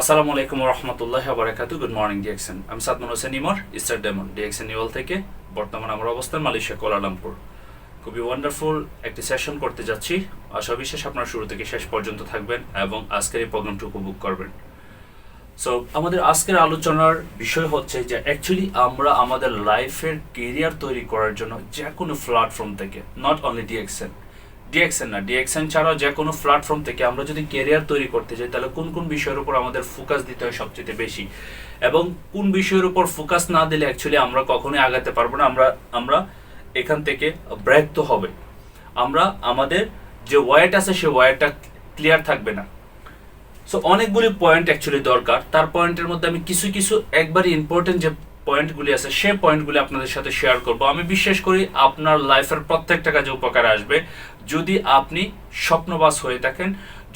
আসসালামু আলাইকুম রহমতুল্লাহ বারাকাতু গুড মর্নিং ডিএক্সএন আমি সাদমান হোসেন ইমর ইস্টার ডেমন ডিএক্সএন ইউল থেকে। বর্তমানে আমার অবস্থান মালয়েশিয়া কোলালামপুর খুবই ওয়ান্ডারফুল একটি সেশন করতে যাচ্ছি। আশা বিশেষ আপনার শুরু থেকে শেষ পর্যন্ত থাকবেন এবং আজকের এই প্রোগ্রামটি উপভোগ করবেন। সো আমাদের আজকের আলোচনার বিষয় হচ্ছে যে অ্যাকচুয়ালি আমরা আমাদের লাইফের কেরিয়ার তৈরি করার জন্য যে কোনো প্ল্যাটফর্ম থেকে নট অনলি ডিএক্সএন ডিএক্সএন না ডিএক্সএন ছাড়াও যে কোনো প্ল্যাটফর্ম থেকে আমরা যদি কেরিয়ার তৈরি করতে যাই, তাহলে কোন কোন বিষয়ের উপর আমাদের ফোকাস দিতে হয় সবচেয়ে বেশি? এবং কোন বিষয়ের উপর ফোকাস না দিলে অ্যাকচুয়ালি আমরা কখনোই আগাতে পারব না, আমরা আমরা এখান থেকে ব্রেক হবে। আমরা, আমাদের যে ওয়াইট আছে সে ওয়াইটটা ক্লিয়ার থাকবে না। সো অনেকগুলি পয়েন্ট অ্যাকচুয়ালি দরকার। তার পয়েন্টের মধ্যে আমি কিছু কিছু একবারই ইম্পর্টেন্ট যে পয়েন্টগুলি আছে সে পয়েন্টগুলি আপনাদের সাথে শেয়ার করব। আমি বিশ্বাস করি আপনার লাইফের প্রত্যেকটা কাজে উপকার আসবে। যদি আপনি স্বপ্নবাস হয়ে থাকেন,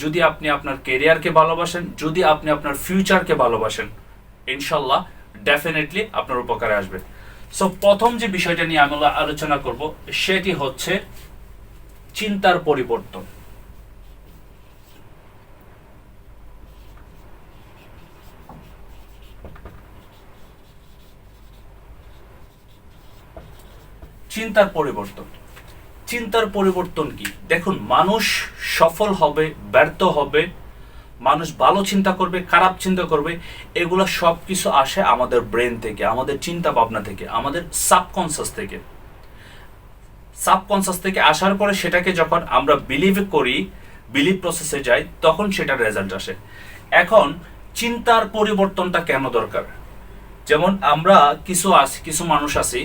যদি আপনি আপনার কেরিয়ারকে ভালোবাসেন, যদি আপনি আপনার ফিউচারকে ভালোবাসেন, ইনশাল্লাহ ডেফিনেটলি আপনার উপকারে আসবে। সো প্রথম যে বিষয়টা নিয়ে আমি আলোচনা করব, সেটি হচ্ছে চিন্তার পরিবর্তন। চিন্তার পরিবর্তন। চিন্তার পরিবর্তন কি? দেখুন, মানুষ সফল হবে, ব্যর্থ হবে, মানুষ ভালো চিন্তা করবে, খারাপ চিন্তা করবে, এগুলো সব কিছু আসে আমাদের ব্রেন থেকে, আমাদের চিন্তা ভাবনা থেকে, আমাদের সাবকনসাস থেকে। সাবকনসাস থেকে আসার পরে সেটাকে যখন আমরা বিলিভ করি বিলিভ প্রসেসে যাই, তখন সেটার রেজাল্ট আসে। এখন চিন্তার পরিবর্তনটা কেন দরকার? যেমন আমরা কিছু আছি, কিছু মানুষ আছি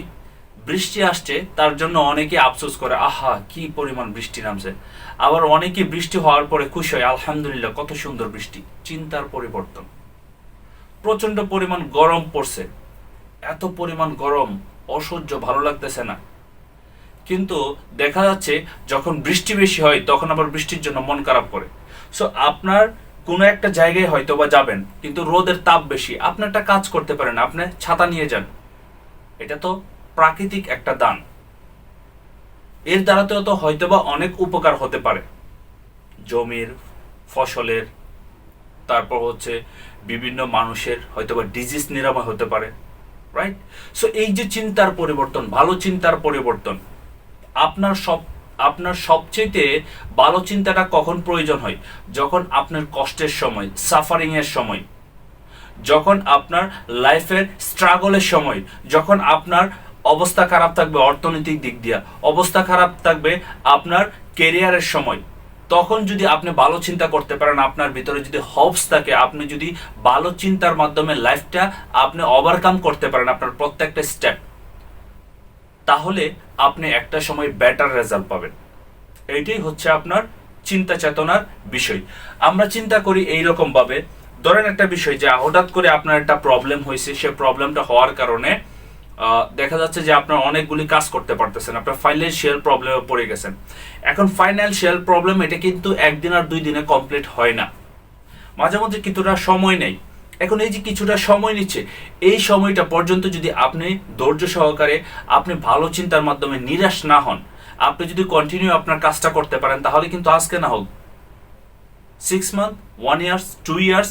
বৃষ্টি আসছে, তার জন্য অনেকে আফসোস করে, আহা, কি পরিমাণ বৃষ্টি নামছে। আবার অনেকে বৃষ্টি হওয়ার পরে খুশি হয়, আলহামদুলিল্লাহ, কত সুন্দর বৃষ্টি। চিন্তার পরিবর্তন। প্রচণ্ড পরিমাণ গরম পড়ছে। এত পরিমাণ গরম, অসহ্য, ভালো লাগতেছে না। কিন্তু দেখা যাচ্ছে, যখন বৃষ্টি বেশি হয়, তখন আবার বৃষ্টির জন্য মন খারাপ করে। সো আপনার কোনো একটা জায়গায় হয়তো বা যাবেন, কিন্তু রোদের তাপ বেশি। আপনি একটা কাজ করতে পারেন, আপনি ছাতা নিয়ে যান। এটা তো প্রাকৃতিক একটা দান। এর দ্বারাতেও তো হয়তোবা অনেক উপকার হতে পারে। জমির, ফসলের, তারপর হচ্ছে বিভিন্ন মানুষের হয়তোবা ডিজিজ নিরাময় হতে পারে রাইট সো এই যে চিন্তার পরিবর্তন, ভালো চিন্তার পরিবর্তন, আপনার সব, আপনার সবচেয়ে ভালো চিন্তাটা কখন প্রয়োজন হয়? যখন আপনার কষ্টের সময় সাফারিং এর সময়, যখন আপনার লাইফের স্ট্রাগলের সময়, যখন আপনার অবস্থা খারাপ থাকবে অর্থনৈতিক দিক দিয়া। অবস্থা খারাপ থাকবে আপনার কেরিয়ারের সময়। তখন যদি আপনি ভালো চিন্তা করতে পারেন, আপনার ভিতরে যদি হবস থাকে, আপনি যদি ভালো চিন্তার মাধ্যমে লাইফটা আপনি ওভারকাম করতে পারেন আপনার প্রত্যেকটা স্টেপ তাহলে আপনি একটা সময় বেটার রেজাল্ট পাবেন। এইটাই হচ্ছে আপনার চিন্তা চেতনার বিষয়। আমরা চিন্তা করি এই রকম ভাবে ধরেন একটা বিষয় যে হঠাৎ করে আপনার একটা প্রবলেম হয়েছে, সে প্রবলেমটা হওয়ার কারণে দেখা যাচ্ছে যে আপনার অনেকগুলি কাজ করতে পারতেছেন। আপনার ফাইন্যান্সিয়াল প্রবলেমে পড়ে গেছেন। এখন ফাইন্যান্সিয়াল প্রবলেম এটা কিন্তু একদিন আর দুই দিনে কমপ্লিট হয় না। মাঝে মধ্যে কিছুটা সময় নেই। এখন এই যে কিছুটা সময় নিচ্ছে, এই সময়টা পর্যন্ত যদি আপনি ধৈর্য সহকারে আপনি ভালো চিন্তার মাধ্যমে নিরাশ না হন, আপনি যদি কন্টিনিউ আপনার কাজটা করতে পারেন, তাহলে কিন্তু আজকে না হোক। Six month one years two years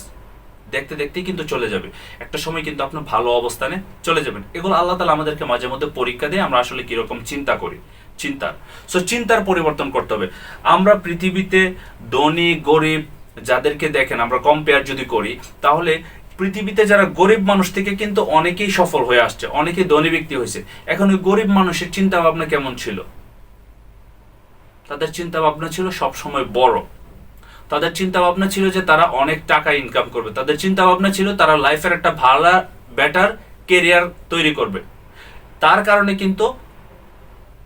দেখতে দেখতেই কিন্তু চলে যাবে। একটা সময় কিন্তু আপনি ভালো অবস্থানে চলে যাবেন। এগুলো আল্লাহ তালা আমাদেরকে মাঝে মধ্যে পরীক্ষা দিয়ে আমরা আসলে কীরকম চিন্তা করি। চিন্তা। সো চিন্তার পরিবর্তন করতে হবে। আমরা পৃথিবীতে ধনী, গরিব যাদেরকে দেখেন, আমরা কম্পেয়ার যদি করি, তাহলে পৃথিবীতে যারা গরিব মানুষ থেকে কিন্তু অনেকেই সফল হয়ে আসছে, অনেকেই ধনী ব্যক্তি হয়েছে। এখন ওই গরিব মানুষের চিন্তা ভাবনা কেমন ছিল? তাদের চিন্তা ভাবনা ছিল সব সময় বড়। তাদের চিন্তা ভাবনা ছিল যে তারা অনেক টাকা ইনকাম করবে। তাদের চিন্তা ভাবনা ছিল তারা লাইফের একটা ভালো বেটার কেরিয়ার তৈরি করবে। তার কারণে কিন্তু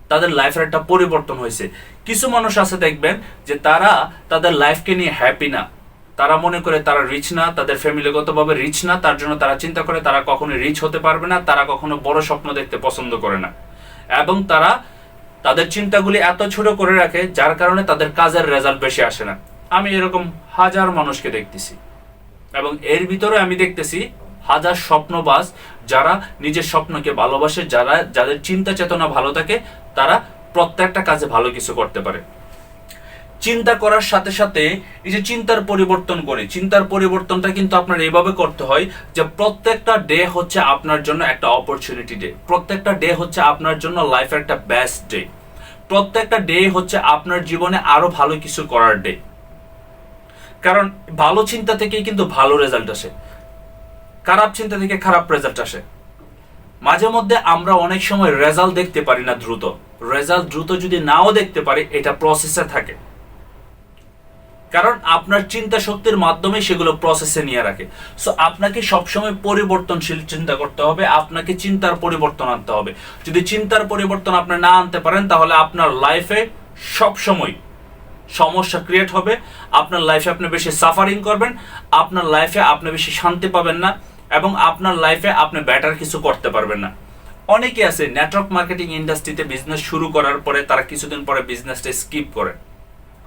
তাদের লাইফের একটা পরিবর্তন হয়েছে। কিছু মানুষ আছে দেখবেন যে তারা তাদের লাইফকে নিয়ে হ্যাপি না। তারা মনে করে তারা রিচ না, তাদের ফ্যামিলিগতভাবে রিচ না, তার জন্য তারা চিন্তা করে তারা কখনো রিচ হতে পারবে না, তারা কখনো বড় স্বপ্ন দেখতে পছন্দ করে না। এবং তারা তাদের চিন্তাগুলি এত ছোট করে রাখে, যার কারণে তাদের কাজের রেজাল্ট বেশি আসে না। আমি এরকম হাজার মানুষকে দেখতেছি। এবং এর ভিতরে আমি দেখতেছি হাজার স্বপ্নবাজ যারা নিজের স্বপ্নকে ভালোবাসে, যারা যাদের চিন্তা চেতনা ভালো থাকে, তারা প্রত্যেকটা কাজে ভালো কিছু করতে পারে। চিন্তা করার সাথে সাথে এই যে চিন্তার পরিবর্তন করে, চিন্তার পরিবর্তনটা কিন্তু আপনার এইভাবে করতে হয় যে প্রত্যেকটা ডে হচ্ছে আপনার জন্য একটা অপরচুনিটি ডে প্রত্যেকটা ডে হচ্ছে আপনার জন্য লাইফের একটা বেস্ট ডে প্রত্যেকটা ডে হচ্ছে আপনার জীবনে আরও ভালো কিছু করার ডে কারণ ভালো চিন্তা থেকেই কিন্তু ভালো রেজাল্ট আসে। খারাপ চিন্তা থেকে খারাপ রেজাল্ট আসে। মাঝে মধ্যে আমরা অনেক সময় রেজাল্ট দেখতে পারি না দ্রুত। রেজাল্ট দ্রুত যদি নাও দেখতে পারি, এটা প্রসেসে থাকে। কারণ আপনার চিন্তা শক্তির মাধ্যমে সেগুলো প্রসেসে নিয়ে রাখে। সো আপনাকে সবসময় পরিবর্তনশীল চিন্তা করতে হবে, আপনাকে চিন্তার পরিবর্তন আনতে হবে। যদি চিন্তার পরিবর্তন আপনি না আনতে পারেন, তাহলে আপনার লাইফে সবসময় সমস্যা ক্রিয়েট হবে। আপনার লাইফে আপনি বেশি সাফারিং করবেন, আপনার লাইফে আপনি বেশি শান্তি পাবেন না এবং আপনার লাইফে আপনি ব্যাটার কিছু করতে পারবেন না। অনেকে আছে নেটওয়ার্ক মার্কেটিং ইন্ডাস্ট্রিতে বিজনেস শুরু করার পরে তারা কিছুদিন পরে বিজনেসটা স্কিপ করে।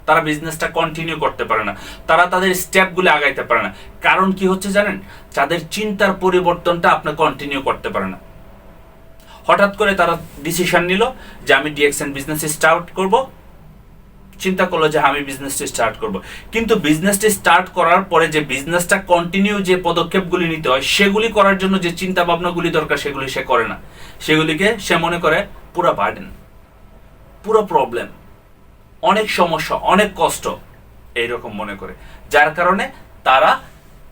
তারা বিজনেসটা কন্টিনিউ করতে পারে না। তারা তাদের স্টেপগুলো আগাইতে পারে না। কারণ কি হচ্ছে জানেন? তাদের চিন্তার পরিবর্তনটা আপনি কন্টিনিউ করতে পারে না। হঠাৎ করে তারা ডিসিশন নিল যে আমি ডিএক্সএন বিজনেস স্টার্ট করব। চিন্তা করল যে আমি বিজনেসটি স্টার্ট করব। কিন্তু বিজনেসটি স্টার্ট করার পরে যে বিজনেসটা কন্টিনিউ যে পদক্ষেপগুলি নিতে হয়, সেগুলি করার জন্য যে চিন্তা ভাবনাগুলি দরকার, সেগুলি সে করে না। সেগুলিকে সে মনে করে পুরো বার্ডেন পুরো প্রবলেম অনেক সমস্যা, অনেক কষ্ট, এইরকম মনে করে। যার কারণে তারা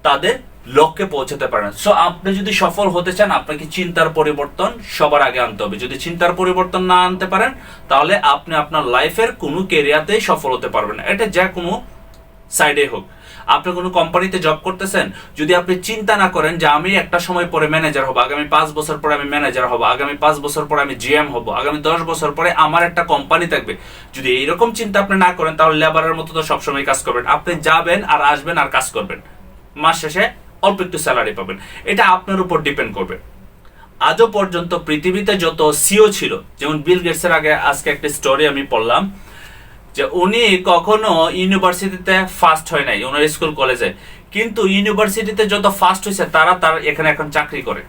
তাদের লক্ষ্যে পৌঁছাতে পারেন। সো আপনি যদি সফল হতে চান, আপনাকে চিন্তার পরিবর্তন সবার আগে আনতে হবে। যদি চিন্তার পরিবর্তন না আনতে পারেন, তাহলে আপনি আপনার লাইফের কোনো কেরিয়ারতেই সফল হতে পারবেন এটা যা কোনো সাইডে হোক। আপনি কোনো কোম্পানিতে জব করতেছেন, যদি আপনি চিন্তা না করেন যে আমি একটা সময় পরে ম্যানেজার হব, আগামী পাঁচ বছর পরে আমি ম্যানেজার হব, আগামী পাঁচ বছর পরে আমি জিএম হব, আগামী দশ বছর পরে আমার একটা কোম্পানি থাকবে, যদি এইরকম চিন্তা আপনি না করেন, তাহলে লেবারের মতো তো সবসময় কাজ করবেন। আপনি যাবেন আর আসবেন আর কাজ করবেন। মাস শেষে অল্প একটু স্যালারি পাবেন। এটা আপনার উপর ডিপেন্ড করবে। আজও পর্যন্ত পৃথিবীতে যত সিও ছিল, যেমন বিল গেটসের আগে, আজকে একটা স্টোরি আমি পড়লাম, যে উনি কখনো ইউনিভার্সিটিতে ফার্স্ট হয় নাই, ওনার স্কুল কলেজে কিন্তু ইউনিভার্সিটিতে যত ফার্স্ট হয়েছে তারা তার এখানে এখন চাকরি করে।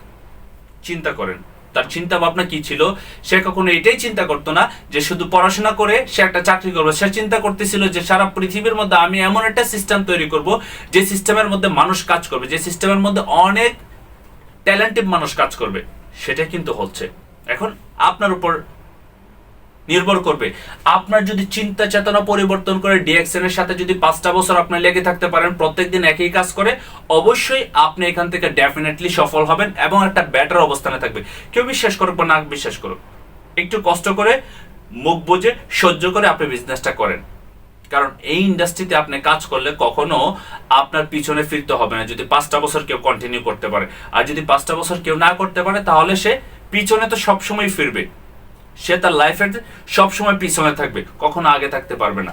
চিন্তা করেন। তার চিন্তা ভাবনা কি ছিল? সে কখনো এটাই চিন্তা করতো না যে শুধু পড়াশোনা করে সে একটা চাকরি করবে। সে চিন্তা করতেছিল যে সারা পৃথিবীর মধ্যে আমি এমন একটা সিস্টেম তৈরি করব যে সিস্টেমের মধ্যে মানুষ কাজ করবে, যে সিস্টেমের মধ্যে অনেক ট্যালেন্টেড মানুষ কাজ করবে। সেটা কিন্তু হচ্ছে। এখন আপনার উপর নির্ভর করবে। আপনার যদি চিন্তা চেতনা পরিবর্তন করে ডিএক্সএন এর সাথে যদি পাঁচটা বছর আপনি লেগে থাকতে পারেন, প্রত্যেকদিন একই কাজ করে, অবশ্যই আপনি এখান থেকে ডেফিনেটলি সফল হবেন এবং একটা বেটার অবস্থানে থাকবে কেউ বিশ্বাস করুক বা না বিশ্বাস করুক, একটু কষ্ট করে মুখ বুঝে সহ্য করে আপনি বিজনেসটা করেন। কারণ এই ইন্ডাস্ট্রিতে আপনি কাজ করলে কখনো আপনার পিছনে ফিরতে হবে না। যদি পাঁচটা বছর কেউ কন্টিনিউ করতে পারে, আর যদি পাঁচটা বছর কেউ না করতে পারে, তাহলে সে পিছনে তো সবসময় ফিরবে। সে তার লাইফের সবসময় পিছনে থাকবে, কখনো আগে থাকতে পারবে না।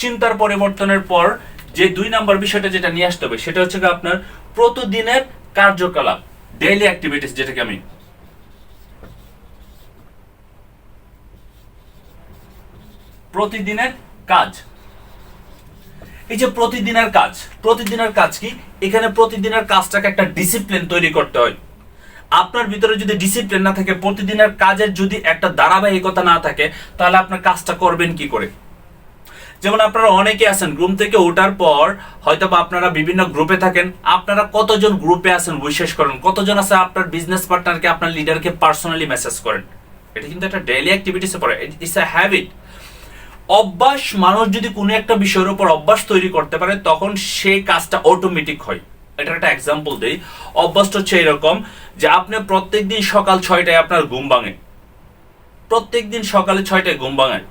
চিন্তার পরিবর্তনের পর যে দুই নাম্বার বিষয়টা যেটা নিয়ে আসতে হবে, সেটা হচ্ছে আপনার প্রতিদিনের কার্যকলাপ ডেইলি অ্যাক্টিভিটিস যেটাকে আমি প্রতিদিনের কাজ। এই যে প্রতিদিনের কাজ প্রতিদিনের কাজ কি? এখানে প্রতিদিনের কাজটাকে একটা ডিসিপ্লিন তৈরি করতে হয়। আপনার ভিতরে যদি ডিসিপ্লিন না থাকে, প্রতিদিনের কাজের যদি একটা ধারাবাহিকতা না থাকে, তাহলে আপনার কাজটা করবেন কি করে? যেমন আপনারা অনেকে আছেন গ্রুপ থেকে ওঠার পর হয়তো বা আপনারা বিভিন্ন গ্রুপে থাকেন, আপনারা কতজন গ্রুপে আছেন, বিশেষ করেন, কতজন আছে আপনার বিজনেস পার্টনারকে আপনার লিডারকে পার্সোনালি মেসেজ করেন? এটা কিন্তু একটা ডেইলি অ্যাক্টিভিটিসে পড়ে ইটস এ হ্যাবিট অভ্যাস, মানুষ যদি কোনো একটা বিষয়ের উপর অভ্যাস তৈরি করতে পারে, তখন সেই কাজটা অটোমেটিক হয়। এটার একটা এক্সাম্পল দেই। অভ্যাসটা হচ্ছে এরকম যে আপনি প্রত্যেক দিন সকাল ছয়টায় আপনার ঘুম ভাঙে। প্রত্যেক দিন সকালে ছয়টায় ঘুম ভাঙেন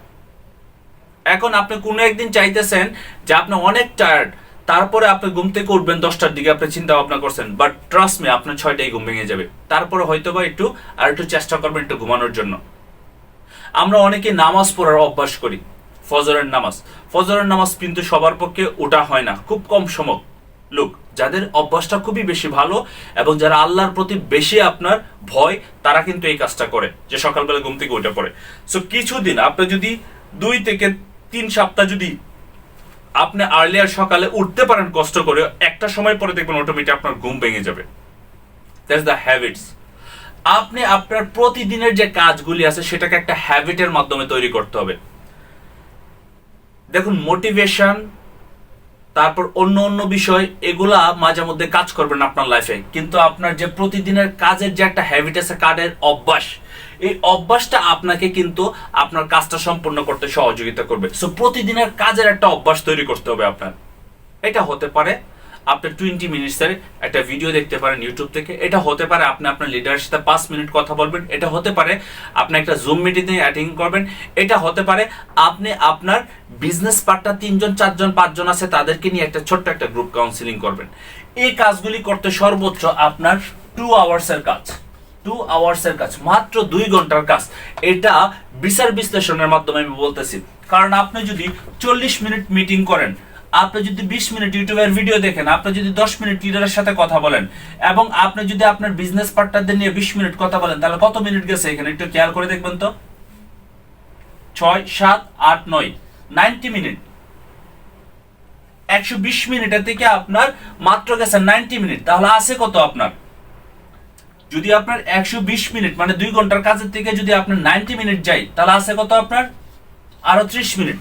এখন আপনি কোনো একদিন চাইতেছেন যে আপনি অনেক টায়ার্ড তারপরে আপনি ঘুম থেকে উঠবেন দশটার দিকে, আপনি চিন্তা ভাবনা করছেন বাট ট্রাস্ট মি আপনার ছয়টায় ঘুম ভেঙে যাবে। তারপরে হয়তো বা একটু, আর একটু চেষ্টা করবেন একটু ঘুমানোর জন্য। আমরা অনেকে নামাজ পড়ার অভ্যাস করি, ফজরের নামাজ। ফজরের নামাজ কিন্তু সবার পক্ষে ওটা হয় না, খুব কম সময়, লোক। যাদের অভ্যাসটা খুবই বেশি ভালো এবং যারা আল্লাহর প্রতি বেশি আপনার ভয়, তারা কিন্তু এই কাজটা করে, যে সকালবেলা ঘুম থেকে উঠে পড়ে। সো কিছুদিন আপনি যদি দুই থেকে তিন সপ্তাহ যদি আপনি আর্লিয়ার সকালে উঠতে পারেন কষ্ট করে, একটা সময় পরে দেখবেন অটোমেটিক আপনার ঘুম ভেঙে যাবে। দ্যাটস দ্য হ্যাবিটস আপনি আপনার প্রতিদিনের যে কাজগুলি আছে, সেটাকে একটা হ্যাবিটের মাধ্যমে তৈরি করতে হবে। দেখুন মোটিভেশন তারপর অন্য অন্য বিষয়, এগুলা মাঝে মধ্যে কাজ করবেন আপনার লাইফে কিন্তু আপনার যে প্রতিদিনের কাজের যে একটা হ্যাবিট আছে, কাজের অভ্যাস, এই অভ্যাসটা আপনাকে কিন্তু আপনার কাজটা সম্পূর্ণ করতে সহযোগিতা করবে। সো প্রতিদিনের কাজের একটা অভ্যাস তৈরি করতে হবে আপনার। এটা হতে পারে আপনি টোয়েন্টি মিনিটসের একটা ভিডিও দেখতে পারেন ইউটিউব থেকে। এটা হতে পারে আপনি আপনার লিডারের সাথে পাঁচ মিনিট কথা বলবেন। এটা হতে পারে আপনি একটা জুম মিটিংয়ে অ্যাটেন্ড করবেন। এটা হতে পারে আপনি আপনার বিজনেস পার্টনার তিনজন, চারজন, পাঁচজন আছে, তাদেরকে নিয়ে একটা ছোট্ট একটা গ্রুপ কাউন্সিলিং করবেন। এই কাজগুলি করতে সর্বোচ্চ আপনার টু আওয়ার্সের কাজ। টু আওয়ার্সের কাজ, মাত্র দুই ঘণ্টার কাজ। এটা বিচার বিশ্লেষণের মাধ্যমে আমি বলতেছি। কারণ আপনি যদি চল্লিশ মিনিট মিটিং করেন আপনি যদি বিশ মিনিট ইউটিউবের ভিডিও দেখেন, আপনি যদি দশ মিনিট লিডারের সাথে কথা বলেন, এবং আপনি যদি আপনার বিজনেস পার্টনারদের নিয়ে বিশ মিনিট কথা বলেন, তাহলে কত মিনিট গেছে এখানে? একটু খেয়াল করে দেখবেন তো। ছয়, সাত, আট, নয়। Ninety minute. একশো বিশ মিনিটের থেকে আপনার মাত্র গেছে নাইনটি মিনিট। তাহলে আছে কত আপনার? যদি আপনার একশো বিশ মিনিট মানে দুই ঘণ্টার কাজের থেকে যদি আপনার নাইনটি মিনিট যাই তাহলে আছে কত আপনার? আরও ত্রিশ মিনিট।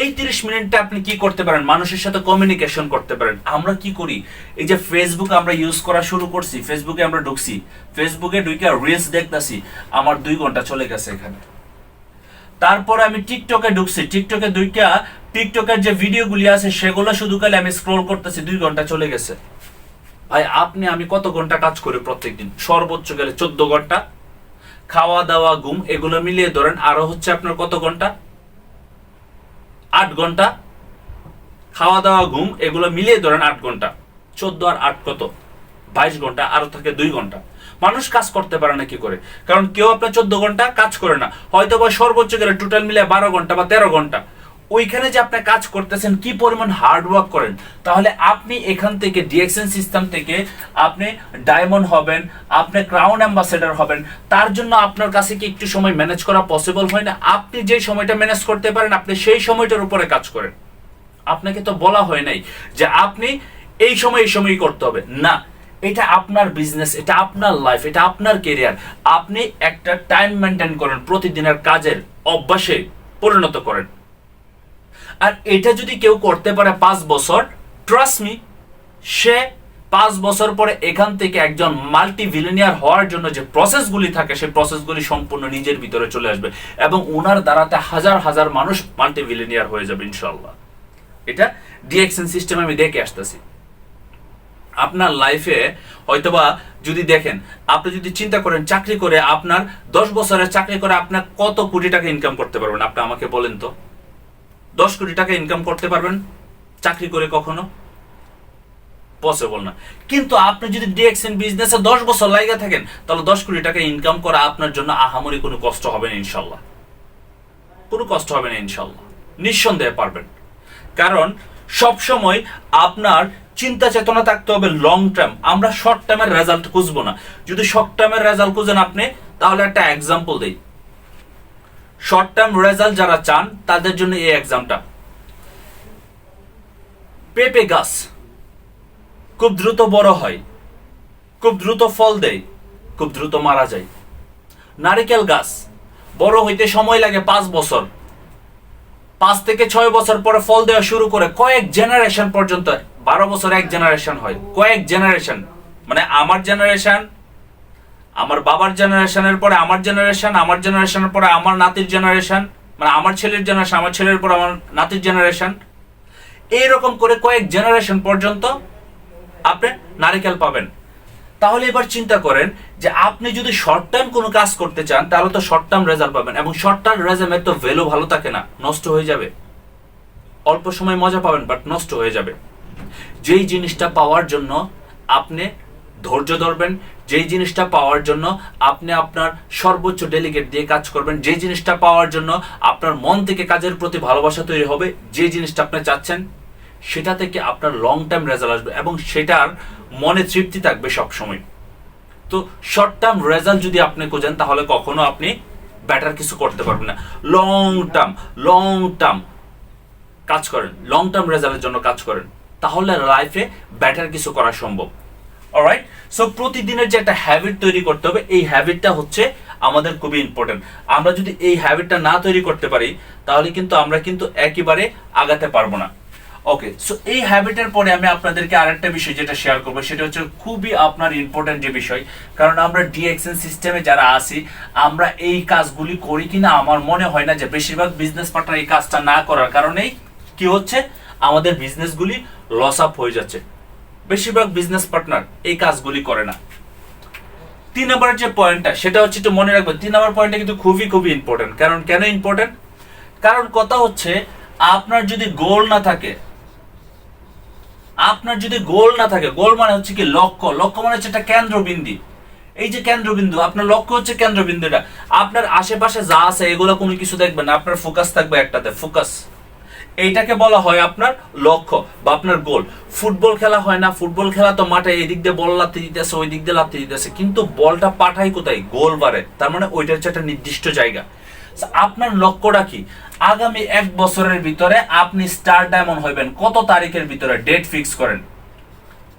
এই তিরিশ মিনিটটা আপনি কি করতে পারেন? মানুষের সাথে কমিউনিকেশন করতে পারেন। আমরা কি করি? এই যে ফেসবুক আমরা ইউজ করা শুরু করছি ফেসবুকে আমরা ঢুকছি ফেসবুকে ঢুকে রিলস দেখতেছি, আমার দুই ঘণ্টা চলে গেছে এখানে। তারপরে আমি টিকটকে ঢুকছি টিকটকে দুইটা টিকটকের যে ভিডিওগুলি আছে, সেগুলো শুধু খালি আমি স্ক্রোল করতেছি, দুই ঘণ্টা চলে গেছে। ভাই, আপনি, আমি কত ঘণ্টা কাজ করি প্রত্যেকদিন? সর্বোচ্চ গেলে চোদ্দ ঘণ্টা। খাওয়া দাওয়া ঘুম, এগুলো মিলিয়ে ধরেন, আরও হচ্ছে আপনার কত ঘণ্টা? আট ঘণ্টা খাওয়া দাওয়া ঘুম, এগুলো মিলিয়ে ধরেন আট ঘণ্টা। চোদ্দ আর আট কত? বাইশ ঘণ্টা আরও থাকে দুই ঘণ্টা। মানুষ কাজ করতে পারে না কি করে? কারণ কেউ আপনার চোদ্দ ঘণ্টা কাজ করে না। হয়তো বা সর্বোচ্চ গেলে টোটাল মিলে বারো ঘণ্টা বা তেরো ঘণ্টা। ওইখানে যে আপনি কাজ করতেছেন, কি পরিমাণ হার্ড ওয়ার্ক করেন, তাহলে আপনি এখান থেকে ডিএক্সএন সিস্টেম থেকে আপনি ডায়মন্ড হবেন, আপনি ক্রাউন অ্যাম্বাসেডর হবেন। তার জন্য আপনার কাছে কি একটু সময় ম্যানেজ করা পসিবল হয় না? আপনি যে সময়টা ম্যানেজ করতে পারেন, আপনি সেই সময়টার উপরে কাজ করেন। আপনাকে তো বলা হয় নাই যে আপনি এই সময় এই সময়ই করতে হবে। না, এটা আপনার বিজনেস এটা আপনার লাইফ এটা আপনার কেরিয়ার আপনি একটা টাইম মেনটেন করেন, প্রতিদিনের কাজের অভ্যাসে পরিণত করেন। আর এটা যদি কেউ করতে পারে পাঁচ বছর ট্রাস্ট মি সে পাঁচ বছর পরে এখান থেকে একজন মাল্টি ভিলিনিয়ার হওয়ার জন্য যে প্রসেসগুলি থাকে, সেই প্রসেসগুলি সম্পূর্ণ নিজের ভিতরে চলে আসবে এবং ওনার দ্বারাতে হাজার হাজার মানুষ মাল্টি ভিলিনিয়ার হয়ে যাবে ইনশাল্লাহ এটা ডিএক্সএন সিস্টেম আমি দেখে আসতেছি। আপনার লাইফে হয়তোবা যদি দেখেন, আপনি যদি চিন্তা করেন চাকরি করে আপনার দশ বছরের চাকরি করে আপনার কত কোটি টাকা ইনকাম করতে পারবেন, আপনি আমাকে বলেন তো। দশ কোটি টাকা ইনকাম করতে পারবেন, চাকরি করে কখনো? পসিবল না। কিন্তু আপনি যদি ডিএক্সএন বিজনেসে দশ বছর লাগিয়ে থাকেন, তাহলে দশ কোটি টাকা ইনকাম করা আপনার জন্য আহামরি কোনো কষ্ট হবে না ইনশাল্লাহ। কোনো কষ্ট হবে না ইনশাল্লাহ। নিঃসন্দেহে পারবেন। কারণ সব সময় আপনার চিন্তা চেতনা থাকতে হবে লং টার্ম আমরা শর্ট টার্মের রেজাল্ট খুঁজবো না। যদি শর্ট টার্মের রেজাল্ট খুঁজেন আপনি, তাহলে একটা এক্সাম্পল দেই। শর্ট টার্ম রেজাল্ট যারা চান, তাদের জন্য এই এক্সামটা পেঁপে গাছ খুব দ্রুত বড় হয়, খুব দ্রুত ফল দেয়, খুব দ্রুত মারা যায়। নারিকেল গাছ বড় হইতে সময় লাগে পাঁচ বছর। পাঁচ থেকে ছয় বছর পরে ফল দেওয়া শুরু করে কয়েক জেনারেশন পর্যন্ত, বারো বছর এক জেনারেশন হয়, কয়েক জেনারেশন মানে আমার জেনারেশন আমার বাবার জেনারেশনের পরে আমার জেনারেশন, আমার জেনারেশনের পরে আমার নাতির জেনারেশন মানে আমার ছেলের জেনারেশন, আমার ছেলের পরে আমার নাতির জেনারেশন। এইরকম করে কয়েক জেনারেশন পর্যন্ত আপনি নারিকেল পাবেন। তাহলে এবার চিন্তা করেন যে আপনি যদি শর্ট টার্ম কোনো কাজ করতে চান, তাহলে তো শর্ট টার্ম রেজাল্ট পাবেন এবং শর্ট টার্ম রেজাল্টের তো ভ্যালু ভালো থাকে না, নষ্ট হয়ে যাবে। অল্প সময় মজা পাবেন বাট নষ্ট হয়ে যাবে। যেই জিনিসটা পাওয়ার জন্য আপনি ধৈর্য ধরবেন যেই জিনিসটা পাওয়ার জন্য আপনি আপনার সর্বোচ্চ ডেলিগেট দিয়ে কাজ করবেন যে জিনিসটা পাওয়ার জন্য আপনার মন থেকে কাজের প্রতি ভালোবাসা তৈরি হবে যে জিনিসটা আপনি চাচ্ছেন, সেটা থেকে আপনার লং টার্ম রেজাল্ট আসবে এবং সেটার মনে তৃপ্তি থাকবে সব সময় তো শর্ট টার্ম রেজাল্ট যদি আপনি খোঁজেন, তাহলে কখনো আপনি ব্যাটার কিছু করতে পারবেন না। লং টার্ম লং টার্ম কাজ করেন লং টার্ম রেজাল্টের জন্য কাজ করেন, তাহলে লাইফে ব্যাটার কিছু করা সম্ভব। অলরাইট সো প্রতিদিনের যে একটা হ্যাবিট তৈরি করতে হবে, এই হ্যাবিটটা হচ্ছে আমাদের খুবই ইম্পর্টেন্ট আমরা যদি এই হ্যাবিটটা না তৈরি করতে পারি, তাহলে কিন্তু আমরা কিন্তু একেবারে আগাতে পারব না। ওকে সো এই হ্যাবিটের পরে আমি আপনাদেরকে আরেকটা বিষয় যেটা শেয়ার করব, সেটা হচ্ছে খুবই আপনার ইম্পর্টেন্ট যে বিষয়। কারণ আমরা ডিএক্সএন সিস্টেমে যারা আছি, আমরা এই কাজগুলি করি কিনা আমার মনে হয় না যে বেশিরভাগ বিজনেস পার্টনার এই কাজটা না করার কারণেই কি হচ্ছে? আমাদের বিজনেসগুলি লস আপ হয়ে যাচ্ছে। বেশিরভাগ বিজনেস পার্টনার এই কাজগুলি করে না। তিন নম্বরের যে পয়েন্টটা সেটা হচ্ছে একটু মনে রাখবেন, তিন নম্বর পয়েন্টটা কিন্তু খুবই খুবই ইম্পর্টেন্ট কারণ কেন ইম্পর্টেন্ট কারণ কথা হচ্ছে, আপনার যদি গোল না থাকে, আপনার যদি গোল না থাকে গোল মানে হচ্ছে কি লক্ষ্য। লক্ষ্য মানে হচ্ছে একটা কেন্দ্রবিন্দু। এই যে কেন্দ্রবিন্দু, আপনার লক্ষ্য হচ্ছে কেন্দ্রবিন্দুটা। আপনার আশেপাশে যা আছে, এগুলো কোনো কিছু দেখবেন না, আপনার ফোকাস থাকবে একটাতে ফোকাস এইটাকে বলা হয় আপনার লক্ষ্য বা আপনার গোল ফুটবল খেলা হয় না, ফুটবল খেলা তো মাঠে এই দিক দিয়ে বল লাত্তি দিতেছে ওই দিক দিয়ে লাত্তি দিতেছে, কিন্তু বলটা পাঠাই কোথায়? গোল বারে। তার মানে ওইটা হচ্ছে একটা নির্দিষ্ট জায়গা। আপনার লক্ষ্যটা কি? আগামী এক বছরের ভিতরে আপনি স্টার ডায়মন্ড হইবেন। কত তারিখের ভিতরে? ডেট ফিক্স করেন।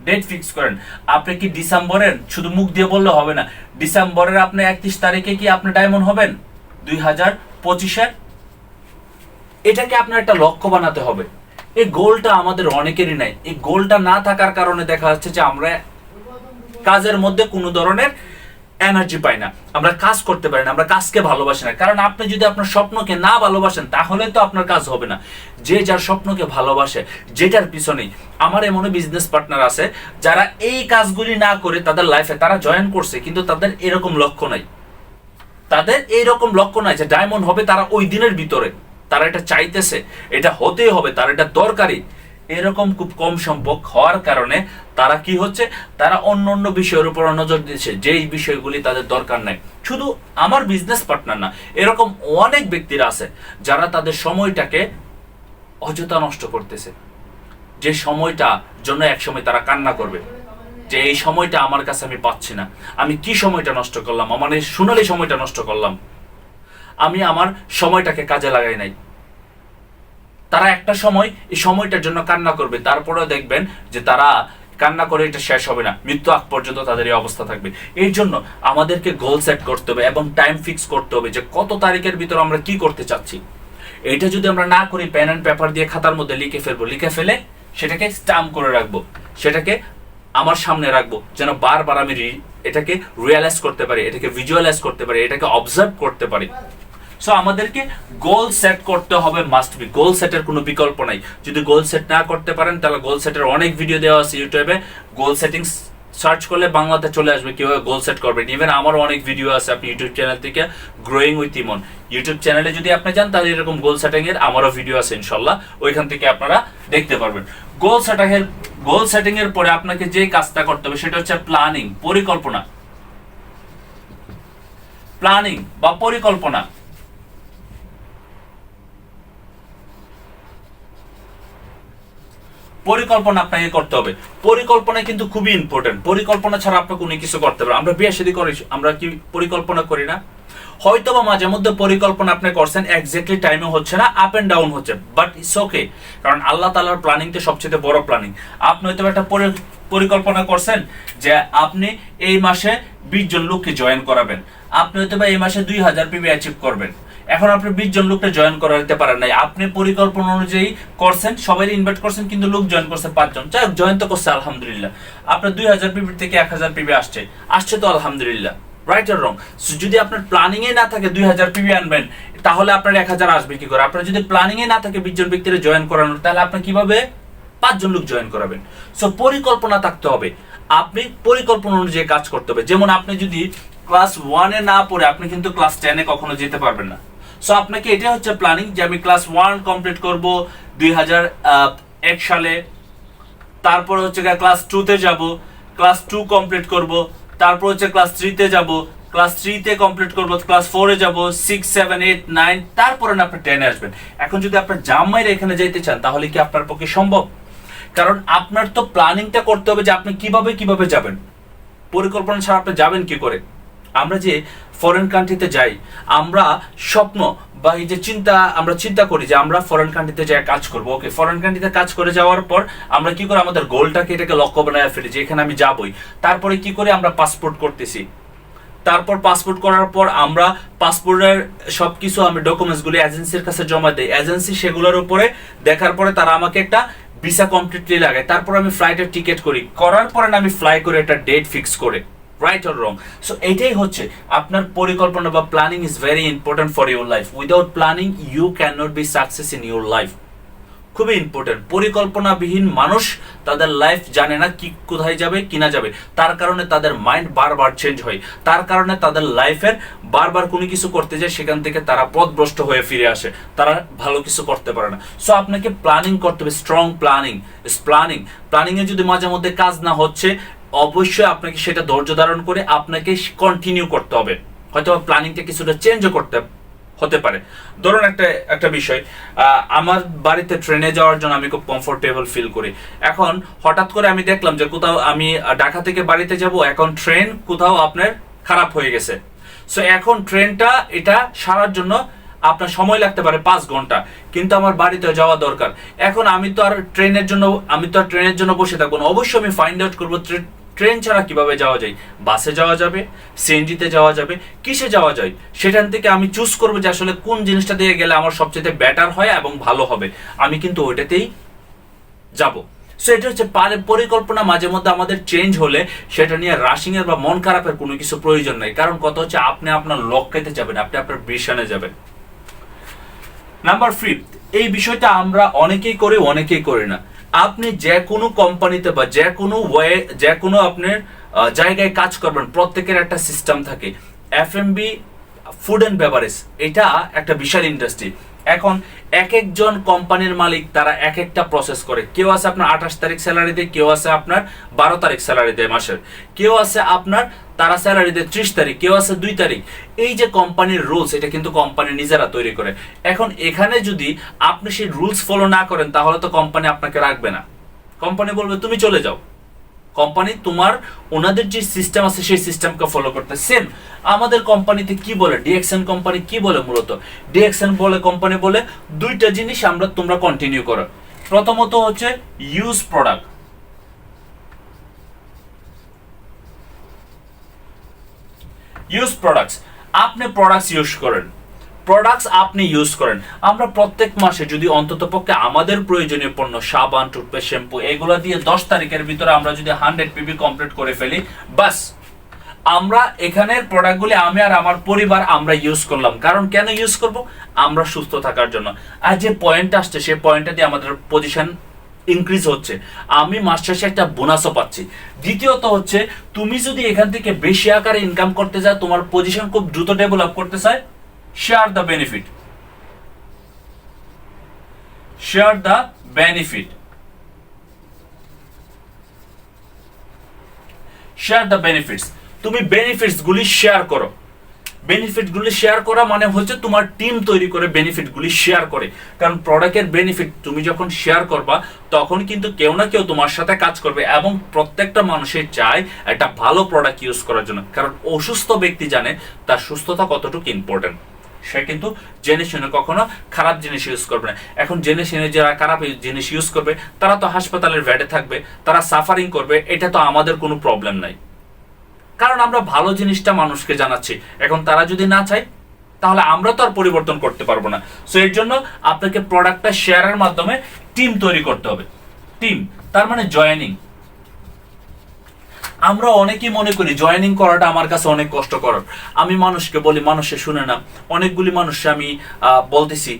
ডেট ফিক্স করেন। আপনি কি ডিসেম্বরের? শুধু মুখ দিয়ে বললে হবে না। ডিসেম্বরের আপনি একত্রিশ তারিখে কি আপনি ডায়মন্ড হবেন? দুই হাজার পঁচিশের এটাকে আপনার একটা লক্ষ্য বানাতে হবে। এই গোলটা আমাদের অনেকেরই নাই। এই গোলটা না থাকার কারণে দেখা যাচ্ছে যে আমরা কাজের মধ্যে কোনো ধরনের এনার্জি পাই না। আমরা কাজ করতে পারি না, আমরা কাজকে ভালোবাসি না। কারণ আপনি যদি আপনার স্বপ্নকে না ভালোবাসেন, তাহলে তো আপনার কাজ হবে না। যে যার স্বপ্নকে ভালোবাসে যেটার পিছনেই। আমার এমন বিজনেস পার্টনার আছে, যারা এই কাজগুলি না করে তাদের লাইফে তারা জয়েন করছে, কিন্তু তাদের এরকম লক্ষ্য নাই। তাদের এইরকম লক্ষ্য নাই যে ডায়মন্ড হবে তারা ওই দিনের ভিতরে। তারা এটা চাইতেছে, এটা হতেই হবে, তার এটা দরকারি এরকম খুব কম সংখ্যক হওয়ার কারণে তারা কি হচ্ছে, তারা অন্য অন্য বিষয়ের উপর নজর দিচ্ছে, যেই বিষয়গুলি তাদের দরকার নাই। শুধু আমার বিজনেস পার্টনার না, এরকম অনেক ব্যক্তিরা আছে, যারা তাদের সময়টাকে অযথা নষ্ট করতেছে। যে সময়টা জন্য একসময় তারা কান্না করবে, যে এই সময়টা আমার কাছে আমি পাচ্ছি না। আমি কি সময়টা নষ্ট করলাম? আমার এই সোনালি সময়টা নষ্ট করলাম। আমি আমার সময়টাকে কাজে লাগাই নাই। তারা একটা সময় এই সময়টার জন্য কান্না করবে, তারপরেও দেখবেন যে তারা কান্না করে এটা শেষ হবে না, মৃত্যু আগ পর্যন্ত তাদের এই অবস্থা থাকবে। এই জন্য আমাদেরকে গোল সেট করতে হবে এবং টাইম ফিক্স করতে হবে যে কত তারিখের ভিতর আমরা কি করতে চাচ্ছি। এটা যদি আমরা না করি পেন অ্যান্ড পেপার দিয়ে খাতার মধ্যে লিখে ফেলব, লিখে ফেলে সেটাকে স্টাম্প করে রাখব, সেটাকে আমার সামনে রাখব, যেন বারবার আমি এটাকে রিয়েলাইজ করতে পারি, এটাকে ভিজুয়ালাইজ করতে পারি, এটাকে অবজার্ভ করতে পারি। সো আমাদেরকে গোল সেট করতে হবে মাস্ট বি গোল সেটের কোনো বিকল্প নাই। যদি গোল সেট না করতে পারেন, তাহলে গোল সেটের অনেক ভিডিও দেওয়া আছে ইউটিউবে গোল সেটিংস সার্চ করলে বাংলাতে চলে আসবে, কীভাবে গোল সেট করবেন। ইভেন আমারও অনেক ভিডিও আছে আপনি ইউটিউব চ্যানেল থেকে গ্রোয়িং উইথ ইমন ইউটিউব চ্যানেলে যদি আপনি যান, তাহলে এরকম গোল সেটিং এর আমারও ভিডিও আছে ইনশাল্লাহ ওইখান থেকে আপনারা দেখতে পারবেন। গোল সেটিং এর গোল সেটিং এর পরে আপনাকে যে কাজটা করতে হবে, সেটা হচ্ছে প্ল্যানিং পরিকল্পনা। প্ল্যানিং বা পরিকল্পনা। পরিকল্পনা আপনাকে করতে হবে। পরিকল্পনা কিন্তু খুবই ইম্পর্টেন্ট পরিকল্পনা ছাড়া আপনি কোনো কিছু করতে পারেন আমরা বিয়ে করি আমরা কি পরিকল্পনা করি না? হয়তো বা মাঝে মধ্যে পরিকল্পনা আপনি করছেন এক্স্যাক্টলি টাইমে হচ্ছে না আপ এন্ড ডাউন হচ্ছে বাট ইটস ওকে কারণ আল্লাহ তালার প্ল্যানিংটা সবচেয়ে বড় প্ল্যানিং আপনি হয়তো একটা পরিকল্পনা করছেন যে আপনি এই মাসে বিশ জন লোককে জয়েন করাবেন। আপনি হয়তো বা এই মাসে দুই হাজার পিবি অ্যাচিভ করবেন। এখন আপনি বিশ জন লোকটা জয়েন করাতে পারেন নাই। আপনি পরিকল্পনা অনুযায়ী করছেন সবাই ইনভাইট করছেন, কিন্তু লোক জয়েন করছে পাঁচজন যাই জয়েন তো করছে, আলহামদুলিল্লাহ। আপনার দুই হাজার পিবি থেকে এক হাজার পিবি আসছে। আসছে তো আলহামদুলিল্লাহ। রাইট আর রং যদি আপনার প্ল্যানিং এ না থাকে দুই হাজার পিবি আনবেন, তাহলে আপনার এক হাজার আসবে কি করে? আপনার যদি প্ল্যানিং এ না থাকে বিশ জন ব্যক্তিরা জয়েন করানোর, তাহলে আপনি কীভাবে? পাঁচজন লোক জয়েন করাবেন। সো পরিকল্পনা থাকতে হবে। আপনি পরিকল্পনা অনুযায়ী কাজ করতে হবে। যেমন আপনি যদি ক্লাস ওয়ানে না পড়ে, আপনি কিন্তু ক্লাস টেনে কখনো যেতে পারবেন না। সো আপনাকে এটা হচ্ছে প্ল্যানিং যে আমি ক্লাস ওয়ান কমপ্লিট করব দুই হাজার এক সালে। তারপর হচ্ছে ক্লাস টুতে যাব ক্লাস টু কমপ্লিট করব, তারপর হচ্ছে ক্লাস থ্রিতে যাব ক্লাস থ্রিতে কমপ্লিট করব ক্লাস ফোরে যাব সিক্স সেভেন এইট নাইন তারপরে না আপনি টেনে আসবেন। এখন যদি আপনার জামাইরা এখানে যাইতে চান, তাহলে কি আপনার পক্ষে সম্ভব? কারণ আপনার তো প্ল্যানিংটা করতে হবে যে আপনি কীভাবে কীভাবে যাবেন। পরিকল্পনা ছাড়া আপনি যাবেন কি করে? আমরা যে ফরেন কান্ট্রিতে যাই, আমরা স্বপ্ন বা এই যে চিন্তা, আমরা চিন্তা করি যে আমরা ফরেন কান্ট্রিতে যাই, কাজ করব। ওকে ফরেন কান্ট্রিতে কাজ করে যাওয়ার পর আমরা কি করে আমাদের গোলটাকে এটাকে লক্ষ্য বানায় ফেলি যে এখানে আমি যাবই। তারপরে কি করে আমরা পাসপোর্ট করতেছি। তারপর পাসপোর্ট করার পর আমরা পাসপোর্টের সব কিছু আমি ডকুমেন্টসগুলি এজেন্সির কাছে জমা দিই। এজেন্সি সেগুলোর উপরে দেখার পরে তারা আমাকে একটা ভিসা কমপ্লিটলি লাগায়। তারপর আমি ফ্লাইটের টিকিট করি। করার পরে আমি ফ্লাই করে একটা ডেট ফিক্স করে। রাইট অর রং সো এটাই হচ্ছে আপনার পরিকল্পনা বা planning is very important for your life without planning you can not be success in your life খুবই ইম্পর্টেন্ট পরিকল্পনাবিহীন মানুষ তাদের লাইফ জানে না কি কোথায় যাবে, কিনা যাবে। তার কারণে তাদের মাইন্ড বারবার চেঞ্জ হয়। তার কারণে তাদের লাইফের বারবার কোনো কিছু করতে যায়, সেখান থেকে তারা পথভ্রষ্ট হয়ে ফিরে আসে। তারা ভালো কিছু করতে পারে না। সো আপনাকে প্ল্যানিং করতে হবে। স্ট্রং প্ল্যানিং প্ল্যানিং প্ল্যানিং এ যদি মাঝে মধ্যে কাজ না হচ্ছে অবশ্যই আপনাকে সেটা ধৈর্য ধারণ করে আপনাকে কন্টিনিউ করতে হবে। হয়তো প্ল্যানিংটা কিছুটা চেঞ্জও করতে, হতে পারে। ধরুন একটা একটা বিষয় আমার বাড়িতে ট্রেনে যাওয়ার জন্য আমি খুব কমফোর্টেবল ফিল করি। এখন হঠাৎ করে আমি দেখলাম যে কোথাও আমি ঢাকা থেকে বাড়িতে যাব, এখন ট্রেন কোথাও আপনার খারাপ হয়ে গেছে। সো এখন ট্রেনটা এটা সারার জন্য আপনার সময় লাগতে পারে পাঁচ ঘণ্টা। কিন্তু আমার বাড়িতে যাওয়া দরকার। এখন আমি তো আর ট্রেনের জন্য, আমি তো আর ট্রেনের জন্য বসে থাকব না। অবশ্যই আমি ফাইন্ড আউট করব ট্রেন ছাড়া কীভাবে যাওয়া যায়? বাসে যাওয়া যাবে, সিএনজিতে যাওয়া যাবে, কিসে যাওয়া যায়? সেখান থেকে আমি চুজ করব যে আসলে কোন জিনিসটা দিয়ে গেলে আমার সবচেয়ে বেটার হয় এবং ভালো হবে। আমি কিন্তু ওইটাতেই যাব। সো এটা হচ্ছে পারে- পরিকল্পনা। মাঝে মধ্যে আমাদের চেঞ্জ হলে সেটা নিয়ে রাশিং এর বা মন খারাপের কোনো কিছু প্রয়োজন নাই। কারণ কত হচ্ছে আপনি আপনার লক্ষ্যেতে যাবেন, আপনি আপনার ভিশনে যাবেন। নাম্বার ফিফথ এই বিষয়টা আমরা অনেকেই করি অনেকেই করি না। আপনি যে কোনো কোম্পানিতে বা যে কোনো ওয়ে, যে কোনো আপনার জায়গায় কাজ করবেন, প্রত্যেকের একটা সিস্টেম থাকে। F M B food and beverage এটা একটা বিশাল ইন্ডাস্ট্রি এখন এক একজন কোম্পানির মালিক তারা এক একটা প্রসেস করে। কেউ আছে আপনার আঠাশ তারিখ স্যালারি দেয়, কেউ আছে আপনার বারো তারিখ স্যালারি দেয় মাসের। কেউ আছে আপনার, তারা স্যালারি দেয় ত্রিশ তারিখ, কেউ আছে দুই তারিখ। এই যে কোম্পানির রুলস এটা কিন্তু কোম্পানি নিজেরা তৈরি করে। এখন এখানে যদি আপনি সেই রুলস ফলো না করেন, তাহলে তো কোম্পানি আপনাকে রাখবে না। কোম্পানি বলবে, তুমি চলে যাও। কোম্পানি তোমার ওনাদের যে সিস্টেম আছে সেই সিস্টেমকে ফলো করতে। সেম আমাদের কোম্পানিতে কি বলে? ডিএক্সএন কোম্পানি কি বলে মূলত? ডিএক্সএন বলে কোম্পানি বলে, দুইটা জিনিস আমরা, তোমরা কন্টিনিউ করো। প্রথমত হচ্ছে ইউজ প্রোডাক্ট ইউজ প্রোডাক্টস আপনি প্রোডাক্টস ইউজ করেন। প্রোডাক্টস আপনি ইউজ করেন। আমরা প্রত্যেক মাসে যদি অন্তত পক্ষে আমাদের প্রয়োজনীয় পণ্য, সাবান টুথপেস্ট শ্যাম্পু এগুলো দিয়ে দশ তারিখের ভিতরে আমরা যদি হান্ড্রেড পিবি কমপ্লিট করে ফেলি, বাস। আমরা এখানের প্রোডাক্টগুলি আমি আর আমার পরিবার আমরা ইউজ করলাম। কারণ কেন ইউজ করব? আমরা সুস্থ থাকার জন্য। আর যে পয়েন্টটা আসছে সেই পয়েন্টটা দিয়ে আমাদের পজিশন ইনক্রিজ হচ্ছে। আমি মাস শেষে একটা বোনাসও পাচ্ছি। দ্বিতীয়ত হচ্ছে, তুমি যদি এখান থেকে বেশি আকারে ইনকাম করতে চাও, তোমার পজিশন খুব দ্রুত ডেভেলপ করতে চায় share the benefit share the benefit share the benefits তুমি বেনিফিটস গুলি শেয়ার করো। বেনিফিট গুলি শেয়ার করা মানে হচ্ছে তোমার টিম তৈরি করে বেনিফিট গুলি শেয়ার করে। কারণ প্রোডাক্টের বেনিফিট তুমি যখন শেয়ার করবা, তখন কিন্তু কেউ না কেউ তোমার সাথে কাজ করবে এবং প্রত্যেকটা মানুষের চায় একটা ভালো প্রোডাক্ট ইউজ করার জন্য। কারণ অসুস্থ ব্যক্তি জানে তার সুস্থতা কতটুকু ইম্পর্টেন্ট সে কিন্তু জেনে শুনে কখনো খারাপ জিনিস ইউজ করবে না। এখন জেনে শুনে যারা খারাপ জিনিস ইউজ করবে, তারা তো হাসপাতালের ভ্যাডে থাকবে, তারা সাফারিং করবে, এটা তো আমাদের কোনো প্রবলেম নাই। কারণ আমরা ভালো জিনিসটা মানুষকে জানাচ্ছি। এখন তারা যদি না চায়, তাহলে আমরা তো আর পরিবর্তন করতে পারব না। সো এর জন্য আপনাকে প্রোডাক্টটা শেয়ারের মাধ্যমে টিম তৈরি করতে হবে। টিম তার মানে জয়েনিং আমরা অনেকেই মনে করি জয়েনিং করাটা আমার কাছে অনেক কষ্টকর। আমি মানুষকে বলি, মানুষে শুনে না অনেকগুলি মানুষকে আমি বলতেছি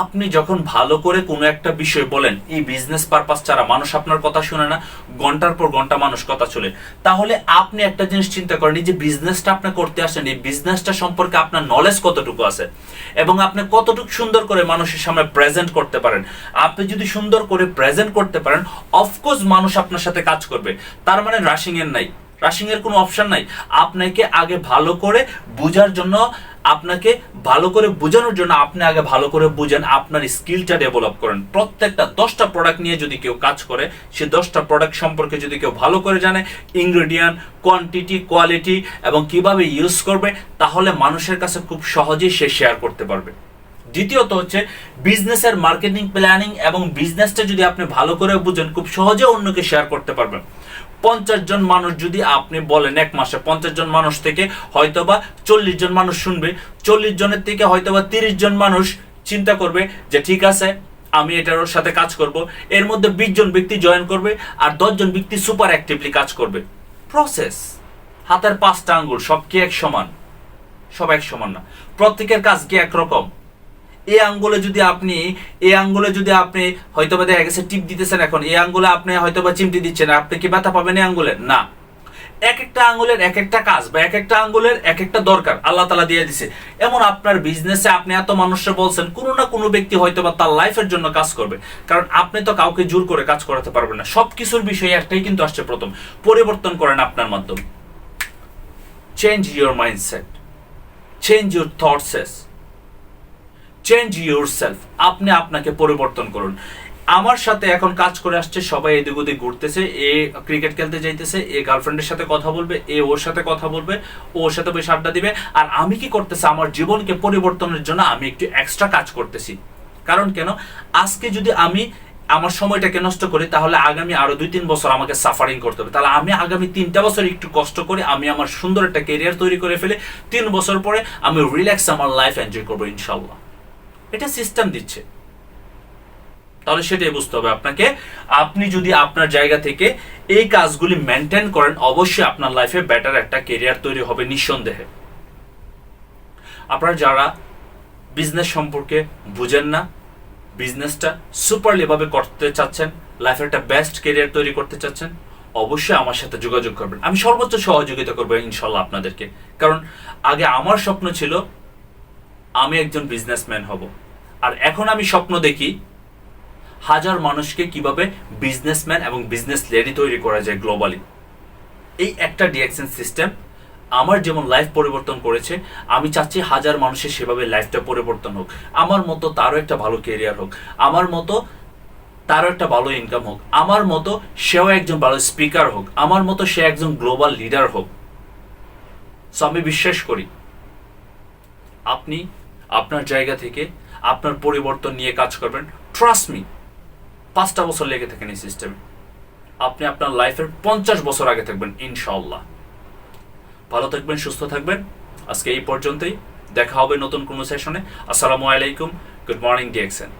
আপনি যখন ভালো করে কোনো একটা বিষয় বলেন, এই বিজনেস পারপাস ছাড়া মানুষ আপনার কথা শুনে না, ঘণ্টার পর ঘণ্টা মানুষ কথা চলে। তাহলে আপনি একটা জিনিস চিন্তা করেন যে বিজনেসটা আপনি করতে আসেন এই বিজনেসটা সম্পর্কে আপনার নলেজ কতটুকু আছে? এবং আপনি কতটুকু সুন্দর করে মানুষের সামনে প্রেজেন্ট করতে পারেন? আপনি যদি সুন্দর করে প্রেজেন্ট করতে পারেন অফকোর্স মানুষ আপনার সাথে কাজ করবে। তার মানে রাশিং এর নাই। রাশিং এর কোনো অপশন নাই। আপনাকে আগে ভালো করে বোঝার জন্য, আপনাকে ভালো করে বোঝানোর জন্য আপনি আগে ভালো করে বুঝেন, আপনার স্কিলটা ডেভেলপ করেন। প্রত্যেকটা দশটা প্রোডাক্ট নিয়ে যদি কেউ কাজ করে, সে দশটা প্রোডাক্ট সম্পর্কে যদি কেউ ভালো করে জানে ইনগ্রেডিয়েন্ট কোয়ান্টিটি কোয়ালিটি এবং কীভাবে ইউজ করবে, তাহলে মানুষের কাছে খুব সহজেই সে শেয়ার করতে পারবে। দ্বিতীয়ত হচ্ছে বিজনেসের মার্কেটিং প্ল্যানিং এবং বিজনেসটা যদি আপনি ভালো করে বুঝেন, খুব সহজে অন্যকে শেয়ার করতে পারবেন। পঞ্চাশ জন মানুষ যদি আপনি বলেন এক মাসে পঞ্চাশ জন মানুষ থেকে হয়তোবা চল্লিশ জন মানুষ শুনবে, চল্লিশ জনের থেকে হয়তোবা তিরিশ জন মানুষ চিন্তা করবে যে ঠিক আছে, আমি এটার সাথে কাজ করব। এর মধ্যে বিশ জন ব্যক্তি জয়েন করবে আর দশ জন ব্যক্তি সুপার অ্যাক্টিভলি কাজ করবে। প্রসেস হাতের পাঁচটা আঙ্গুল, সব কি এক সমান? সব এক সমান না। প্রত্যেকের কাজ কি একরকম এই আঙ্গুলে যদি আপনি এই আঙ্গুলে যদি আপনি হয়তো বা দেখা গেছে টিপ দিতেছেন এখন এই আঙ্গুলে আপনি হয়তো বা চিমটি দিচ্ছেন, আপনি কি ব্যথা পাবেন এই আঙ্গুলে না। এক একটা আঙ্গুলের এক একটা কাজ বা এক একটা আঙ্গুলের এক একটা দরকার আল্লাহ তালা দিয়ে দিছে। এমন আপনার বিজনেসে আপনি এত মানুষরা বলছেন, কোনো না কোনো ব্যক্তি হয়তো বা তার লাইফের জন্য কাজ করবে। কারণ আপনি তো কাউকে জোর করে কাজ করাতে পারবেন না। সব কিছুর বিষয়ে একটাই কিন্তু আসছে প্রথম, পরিবর্তন করেন আপনার মাধ্যমে। Change your mindset change your thoughts change your self আপনি আপনাকে পরিবর্তন করুন। আমার সাথে এখন কাজ করে আসছে, সবাই এদিক ওদিক ঘুরতেছে, এ ক্রিকেট খেলতে যাইতেছে, এ গার্লফ্রেন্ডের সাথে কথা বলবে, এ ওর সাথে কথা বলবে ওর সাথে বসে আড্ডা দিবে। আর আমি কি করতেছি, আমার জীবনকে পরিবর্তনের জন্য আমি একটু এক্সট্রা কাজ করতেছি। কারণ কেন? আজকে যদি আমি আমার সময়টাকে নষ্ট করি, তাহলে আগামী আরও দুই তিন বছর আমাকে সাফারিং করতে হবে। তাহলে আমি আগামী তিনটা বছর একটু কষ্ট করে আমি আমার সুন্দর একটা কেরিয়ার তৈরি করে ফেলে। তিন বছর পরে আমি রিল্যাক্স আমার লাইফ এনজয় করব ইনশাল্লাহ এটা সিস্টেম দিচ্ছে। তাহলে সেটাই বুঝতে হবে আপনাকে। আপনি যদি আপনার জায়গা থেকে এই কাজগুলি মেনটেন করেন, অবশ্যই আপনার লাইফে বেটার একটা কেরিয়ার তৈরি হবে নিঃসন্দেহে। আপনারা যারা বিজনেস সম্পর্কে বুঝেন না বিজনেসটা সুপারলি ভাবে করতে চাচ্ছেন লাইফে একটা বেস্ট কেরিয়ার তৈরি করতে চাচ্ছেন, অবশ্যই আমার সাথে যোগাযোগ করবেন। আমি সর্বোচ্চ সহযোগিতা করব ইনশাল্লাহ আপনাদেরকে। কারণ আগে আমার স্বপ্ন ছিল আমি একজন বিজনেসম্যান হব। আর এখন আমি স্বপ্ন দেখি হাজার মানুষকে কীভাবে বিজনেসম্যান এবং বিজনেস লেডি তৈরি করা যায় গ্লোবালি এই একটা ডিএকশন সিস্টেম আমার যেমন লাইফ পরিবর্তন করেছে, আমি চাচ্ছি হাজার মানুষের সেভাবে লাইফটা পরিবর্তন হোক। আমার মতো তারও একটা ভালো কেরিয়ার হোক। আমার মতো তারও একটা ভালো ইনকাম হোক। আমার মতো সেও একজন ভালো স্পিকার হোক। আমার মতো সে একজন গ্লোবাল লিডার হোক। সো আমি বিশ্বাস করি, আপনি আপনার জায়গা থেকে আপনার পরিবর্তন নিয়ে কাজ করবেন। ট্রাস্ট মি পাঁচটা বছর লেগে থাকেন এই সিস্টেমে আপনি আপনার লাইফের পঞ্চাশ বছর আগে থাকবেন ইনশাল্লাহ ভালো থাকবেন, সুস্থ থাকবেন। আজকে এই পর্যন্তই। দেখা হবে নতুন কোনো সেশনে আসসালামু আলাইকুম। Good morning ডিএক্সেন